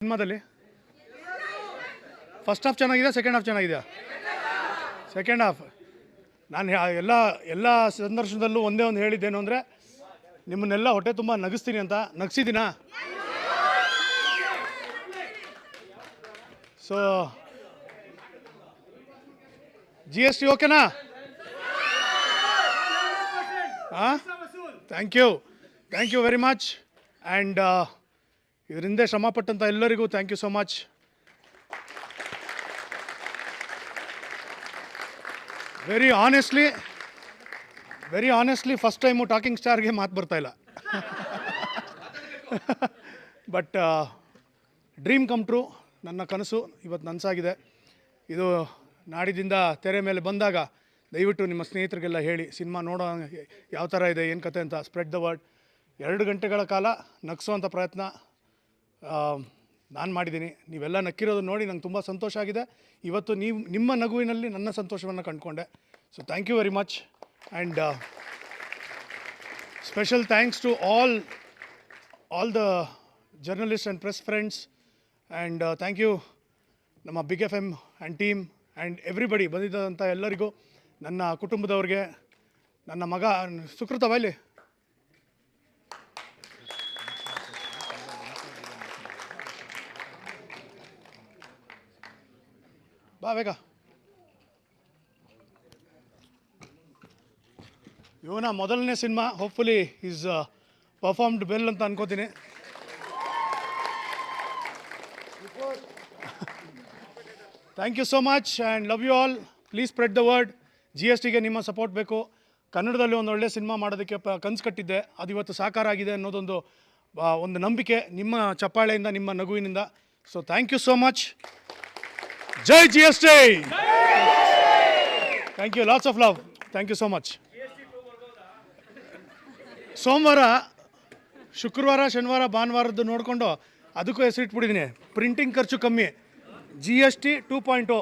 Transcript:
ಸಿನಿಮಾದಲ್ಲಿ? First half ಚೆನ್ನಾಗಿದೆ second half ಚೆನ್ನಾಗಿದೆಯಾ? ಸೆಕೆಂಡ್ ಹಾಫ್ ನಾನು ಎಲ್ಲ ಎಲ್ಲ ಸಂದರ್ಶನದಲ್ಲೂ ಒಂದೇ ಒಂದು ಹೇಳಿದ್ದೇನು ಅಂದರೆ, ನಿಮ್ಮನ್ನೆಲ್ಲ ಹೊಟ್ಟೆ ತುಂಬ ನಗಿಸ್ತೀನಿ ಅಂತ. ನಗಿಸಿದ್ದೀನಾ? ಸೊ ಜಿ ಎಸ್ ಟಿ ಓಕೆನಾ? ಹಾಂ thank you thank you very much and ಇದರಿಂದ ಶ್ರಮಪಟ್ಟಂಥ ಎಲ್ಲರಿಗೂ thank you so much very honestly very honestly first time talking ಸ್ಟಾರ್ಗೆ ಮಾತು ಬರ್ತಾ ಇಲ್ಲ. ಬಟ್ ಡ್ರೀಮ್ ಕಮ್ ಟ್ರೂ ನನ್ನ ಕನಸು ಇವತ್ತು ನನಸಾಗಿದೆ. ಇದು ನಾಡಿದಿಂದ ತೆರೆ ಮೇಲೆ ಬಂದಾಗ ದಯವಿಟ್ಟು ನಿಮ್ಮ ಸ್ನೇಹಿತರಿಗೆಲ್ಲ ಹೇಳಿ, ಸಿನಿಮಾ ನೋಡೋ ಯಾವ ಥರ ಇದೆ, ಏನು ಕತೆ ಅಂತ ಸ್ಪ್ರೆಡ್ ದ ವರ್ಡ್ ಎರಡು ಗಂಟೆಗಳ ಕಾಲ ನಗಿಸುವಂಥ ಪ್ರಯತ್ನ ನಾನು ಮಾಡಿದ್ದೀನಿ. ನೀವೆಲ್ಲ ನಕ್ಕಿರೋದು ನೋಡಿ ನಂಗೆ ತುಂಬ ಸಂತೋಷ ಆಗಿದೆ. ಇವತ್ತು ನೀವು ನಿಮ್ಮ ನಗುವಿನಲ್ಲಿ ನನ್ನ ಸಂತೋಷವನ್ನು ಕಂಡುಕೊಂಡೆ. So thank you very much and special thanks to all all the journalist and press friends and thank you ನಮ್ಮ big F M and team and everybody ಬಂದಿದ್ದಂಥ ಎಲ್ಲರಿಗೂ, ನನ್ನ ಕುಟುಂಬದವ್ರಿಗೆ, ನನ್ನ ಮಗ, ಸುಕೃತ ಬೈಲಿ ಬಾ ಬೇಗ. ಇವನ ಮೊದಲನೇ cinema hopefully is performed well ಅಂತ ಅನ್ಕೋತೀನಿ. Thank you so much and love you all please spread the word G S ಟಿಗೆ ನಿಮ್ಮ ಸಪೋರ್ಟ್ ಬೇಕು. ಕನ್ನಡದಲ್ಲಿ ಒಂದು ಒಳ್ಳೆ ಸಿನಿಮಾ ಮಾಡೋದಕ್ಕೆ ಪ, ಕನಸು ಕಟ್ಟಿದ್ದೆ. ಅದು ಇವತ್ತು ಸಾಕಾರ ಆಗಿದೆ ಅನ್ನೋದೊಂದು ಒಂದು ನಂಬಿಕೆ ನಿಮ್ಮ ಚಪ್ಪಾಳೆಯಿಂದ, ನಿಮ್ಮ ನಗುವಿನಿಂದ. So thank you so much Jai G S T thank you lots of love thank you so much ಸೋಮವಾರ ಶುಕ್ರವಾರ ಶನಿವಾರ ಭಾನುವಾರದ್ದು ನೋಡಿಕೊಂಡು ಅದಕ್ಕೂ ಹೆಸರಿಟ್ಬಿಟ್ಟಿದ್ದೀನಿ ಪ್ರಿಂಟಿಂಗ್ ಖರ್ಚು ಕಮ್ಮಿ. G S T two point